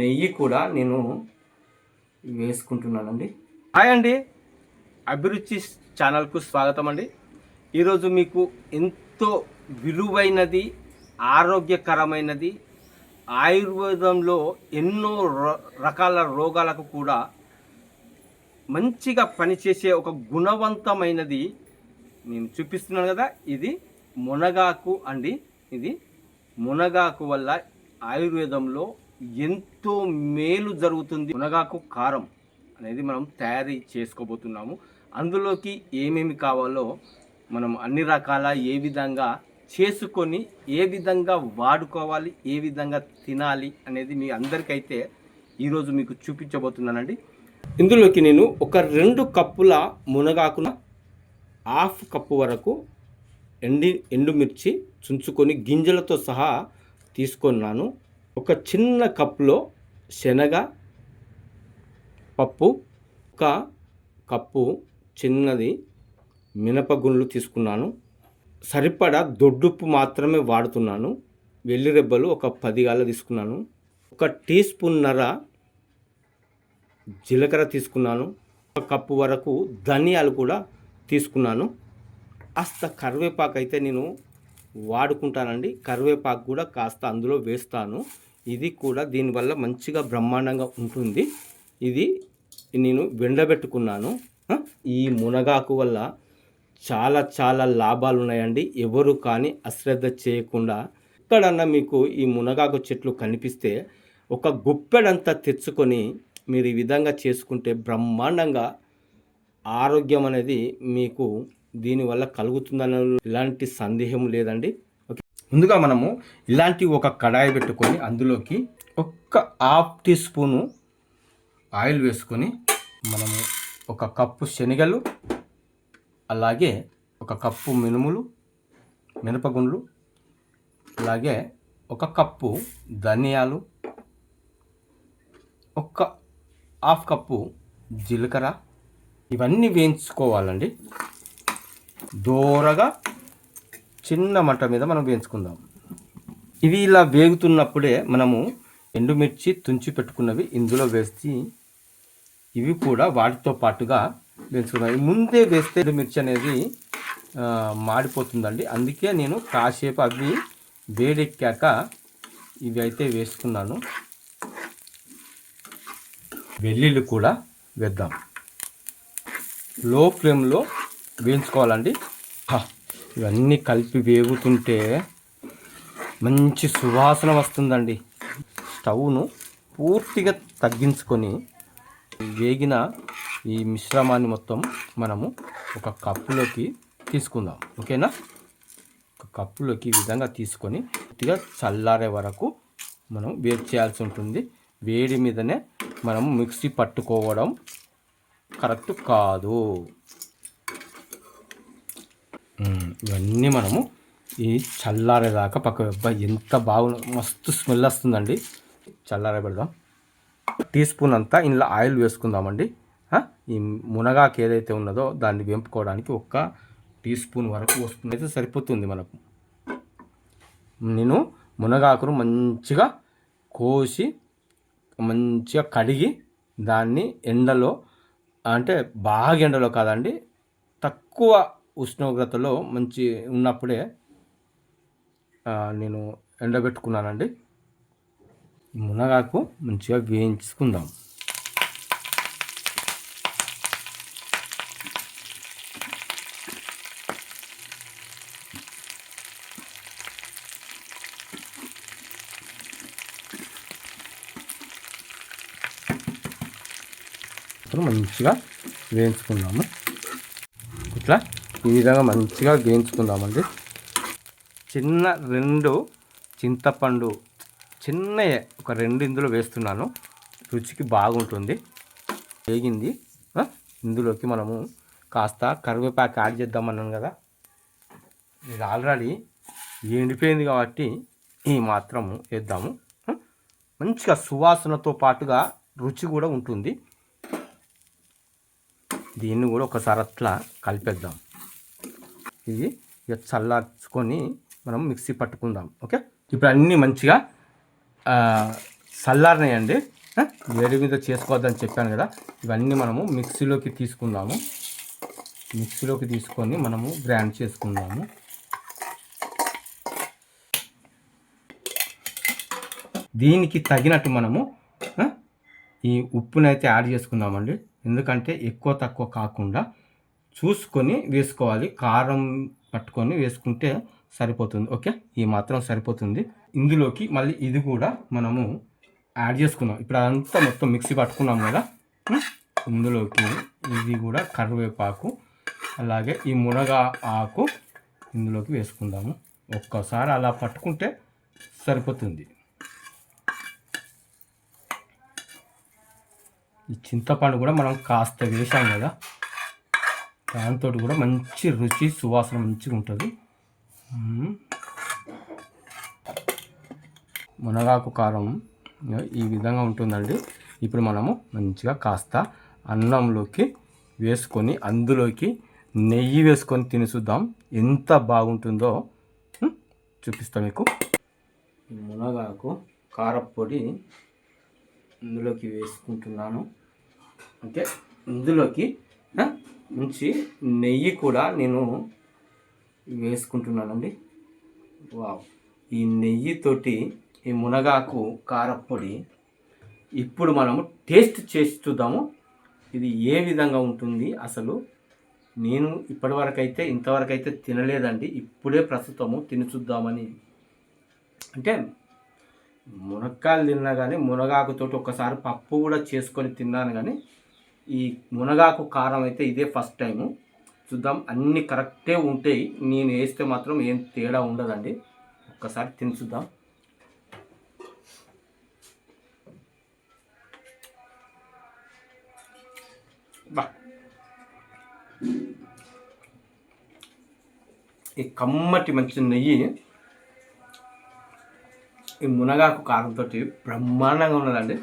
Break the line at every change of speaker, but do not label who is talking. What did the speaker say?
నెయ్యి కూడా నేను వేసుకుంటున్నానండి. హాయ్ అండి. అభిరుచి ఛానల్కు స్వాగతం అండి. ఈరోజు మీకు ఎంతో విలువైనది ఆరోగ్యకరమైనది ఆయుర్వేదంలో ఎన్నో ర- రకాల రోగాలకు కూడా మంచిగా పనిచేసే ఒక గుణవంతమైనది నేను చూపిస్తున్నాను కదా ఇది మునగాకు అండి. ఇది మునగాకు వల్ల ఆయుర్వేదంలో ఎంతో మేలు జరుగుతుంది. మునగాకు కారం అనేది మనం తయారీ చేసుకోబోతున్నాము. అందులోకి ఏమేమి కావాలో మనం అన్ని రకాల ఏ విధంగా చేసుకొని ఏ విధంగా వాడుకోవాలి ఏ విధంగా తినాలి అనేది మీ అందరికైతే ఈరోజు మీకు చూపించబోతున్నానండి. ఇందులోకి నేను ఒక రెండు కప్పుల మునగాకున హాఫ్ కప్పు వరకు ఎండి ఎండుమిర్చి చుంచుకొని గింజలతో సహా తీసుకున్నాను. ఒక చిన్న కప్లో శనగ పప్పు ఒక కప్పు చిన్నది మినపగుండ్లు తీసుకున్నాను. సరిపడా దొడ్డుప్పు మాత్రమే వాడుతున్నాను. వెల్లి రెబ్బలు ఒక పది గాల తీసుకున్నాను. ఒక టీ స్పూన్నర జీలకర్ర తీసుకున్నాను. ఒక కప్పు వరకు ధనియాలు కూడా తీసుకున్నాను. అస్త కరివేపాకు అయితే నేను వాడుకుంటానండి. కరివేపాకు కూడా కాస్త అందులో వేస్తాను. ఇది కూడా దీనివల్ల మంచిగా బ్రహ్మాండంగా ఉంటుంది. ఇది నేను వెండబెట్టుకున్నాను. ఈ మునగాకు వల్ల చాలా చాలా లాభాలు ఉన్నాయండి. ఎవరు కానీ అశ్రద్ధ చేయకుండా ఎక్కడన్నా మీకు ఈ మునగాకు చెట్లు కనిపిస్తే ఒక గుప్పెడంతా తెచ్చుకొని మీరు ఈ విధంగా చేసుకుంటే బ్రహ్మాండంగా ఆరోగ్యం అనేది మీకు దీనివల్ల కలుగుతుందన్న ఇలాంటి సందేహం లేదండి. ఓకే. ముందుగా మనము ఇలాంటి ఒక కడాయి పెట్టుకొని అందులోకి ఒక్క హాఫ్ టీ స్పూను ఆయిల్ వేసుకొని మనము ఒక కప్పు శనగలు అలాగే ఒక కప్పు మినుములు మినపగుండ్లు అలాగే ఒక కప్పు ధనియాలు ఒక హాఫ్ కప్పు జీలకర్ర ఇవన్నీ వేయించుకోవాలండి. దూరగా చిన్న మంట మీద మనం వేయించుకుందాం. ఇవి ఇలా వేగుతున్నప్పుడే మనము ఎండుమిర్చి తుంచి పెట్టుకున్నవి ఇందులో వేసి ఇవి కూడా వాటితో పాటుగా వేయించుకున్నాం ముందే వేస్తే ఎండుమిర్చి అనేది మాడిపోతుందండి. అందుకే నేను కాసేపు అవి వేడెక్కాక ఇవి అయితే వేసుకున్నాను. వెల్లుల్లి కూడా వేద్దాం. లో ఫ్లేమ్లో వేయించుకోవాలండి. హ, ఇవన్నీ కలిపి వేగుతుంటే మంచి సువాసన వస్తుందండి. స్టవ్ను పూర్తిగా తగ్గించుకొని వేగిన ఈ మిశ్రమాన్ని మొత్తం మనము ఒక కప్పులోకి తీసుకుందాం. ఓకేనా? ఒక కప్పులోకి ఈ విధంగా తీసుకొని పూర్తిగా చల్లారే వరకు మనం వేడి చేయాల్సి ఉంటుంది. వేడి మీదనే మనం మిక్సీ పట్టుకోవడం కరెక్ట్ కాదు. ఇవన్నీ మనము ఈ చల్లారేదాకా పక్క అబ్బా ఎంత బాగు మస్తు స్మెల్ వస్తుందండి. చల్లారే పెడదాం. టీ స్పూన్ అంతా ఇందులో ఆయిల్ వేసుకుందామండి. ఈ మునగాకు ఏదైతే ఉన్నదో దాన్ని వేంపుకోవడానికి ఒక్క టీ స్పూన్ వరకు వస్తుంది. అయితే సరిపోతుంది మనకు. నేను మునగాకును మంచిగా కోసి మంచిగా కడిగి దాన్ని ఎండలో అంటే బాగా ఎండలో కాదండి తక్కువ ఉష్ణోగ్రతలో మంచి ఉన్నప్పుడే నేను ఎండబెట్టుకున్నానండి. మునగాకు మంచిగా వేయించుకుందాం. మంచిగా వేయించుకుందాము. ఇట్లా ఈ విధంగా మంచిగా వేయించుకుందామండి చిన్న రెండు చింతపండు చిన్న ఒక రెండు ఇందులో వేస్తున్నాను. రుచికి బాగుంటుంది. వేగింది. ఇందులోకి మనము కాస్త కరివేపాకు యాడ్ చేద్దామన్నాను కదా. ఇది ఆల్రెడీ ఎండిపోయింది కాబట్టి ఈ మాత్రము వేద్దాము. మంచిగా సువాసనతో పాటుగా రుచి కూడా ఉంటుంది. దీన్ని కూడా ఒకసారి అట్లా కలిపేద్దాం. ఇవి ఇక చల్లార్చుకొని మనం మిక్సీ పట్టుకుందాం ఓకే? ఇప్పుడు అన్నీ మంచిగా చల్లారినాయండి. వేడి మీద చేసుకోవద్దని చెప్పాను కదా ఇవన్నీ మనము మిక్సీలోకి తీసుకుందాము. మిక్సీలోకి తీసుకొని మనము గ్రైండ్ చేసుకుందాము. దీనికి తగినట్టు మనము ఈ ఉప్పునైతే యాడ్ చేసుకుందామండి. ఎందుకంటే ఎక్కువ తక్కువ కాకుండా చూసుకొని వేసుకోవాలి. కారం పట్టుకొని వేసుకుంటే సరిపోతుంది. ఓకే? ఈ మాత్రం సరిపోతుంది. ఇందులోకి మళ్ళీ ఇది కూడా మనము యాడ్ చేసుకుందాం. ఇప్పుడు అదంతా మొత్తం మిక్సీ పట్టుకున్నాం కదా? ఇందులోకి ఇది కూడా కరివేపాకు అలాగే ఈ మునగ ఆకు ఇందులోకి వేసుకుందాము. ఒక్కసారి అలా పట్టుకుంటే సరిపోతుంది. ఈ చింతపండు కూడా మనం కాస్త వేసాం కదా? దాంతో కూడా మంచి రుచి సువాసన మంచిగా ఉంటుంది. మునగాకు కారం ఈ విధంగా ఉంటుందండి. ఇప్పుడు మనము మంచిగా కాస్త అన్నంలోకి వేసుకొని అందులోకి నెయ్యి వేసుకొని తినిసుద్దాం ఎంత బాగుంటుందో మ్మ్, చూపిస్తా మీకు. మునగాకు కారపొడి ఇందులోకి వేసుకుంటున్నాను. అంటే ఇందులోకి నుంచి మంచి నెయ్యి కూడా నేను వేసుకుంటున్నానండి. వావ్. ఈ నెయ్యితోటి ఈ మునగాకు కారపొడి ఇప్పుడు మనము టేస్ట్ చేసి చూద్దాము. ఇది ఏ విధంగా ఉంటుంది అసలు? నేను ఇప్పటివరకైతే ఇంతవరకైతే తినలేదండి. ఇప్పుడే ప్రస్తుతము తిని చూద్దామని. అంటే మునక్కాయలు తిన్నా కానీ మునగాకుతోటి ఒకసారి పప్పు కూడా చేసుకొని తిన్నాను కానీ ఈ మునగాకు కారం అయితే ఇదే ఫస్ట్ టైము. చూద్దాం అన్నీ కరెక్టే ఉంటాయి నేను వేస్తే మాత్రం ఏం తేడా ఉండదండి. ఒక్కసారి తిని చూద్దాం. బా. ఈ కమ్మటి మంచి నెయ్యి ఈ మునగాకు కారంతో బ్రహ్మాండంగా ఉన్నదండి.